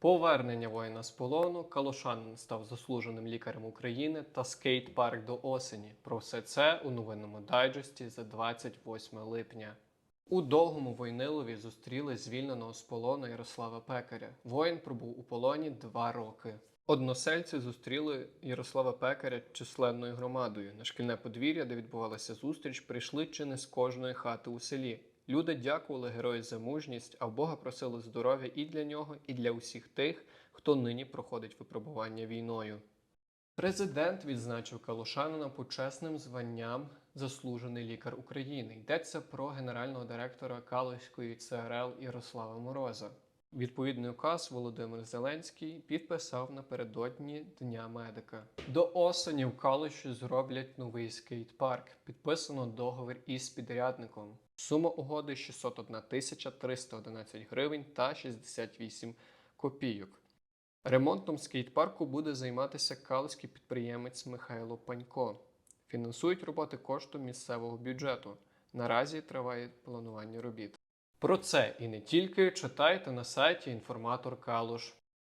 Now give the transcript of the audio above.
Повернення воїна з полону, Калушанин став заслуженим лікарем України та скейт-парк до осені. Про все це у новинному дайджесті за 28 липня. У довгому Войнилові зустріли звільненого з полону Ярослава Пекаря. Воїн пробув у полоні два роки. Односельці зустріли Ярослава Пекаря численною громадою. На шкільне подвір'я, де відбувалася зустріч, прийшли чи не з кожної хати у селі. Люди дякували герою за мужність, а в Бога просили здоров'я і для нього, і для усіх тих, хто нині проходить випробування війною. Президент відзначив Калушанина почесним званням Заслужений лікар України. Йдеться про генерального директора Калуської ЦРЛ Ярослава Мороза. Відповідний указ Володимир Зеленський підписав напередодні Дня медика. До осені в Калуші зроблять новий скейт-парк. Підписано договір із підрядником. Сума угоди 601 тисяча 311 гривень та 68 копійок. Ремонтом скейт-парку буде займатися калузький підприємець Михайло Панько. Фінансують роботи коштом місцевого бюджету. Наразі триває планування робіт. Про це і не тільки читайте на сайті інформатор Калуш.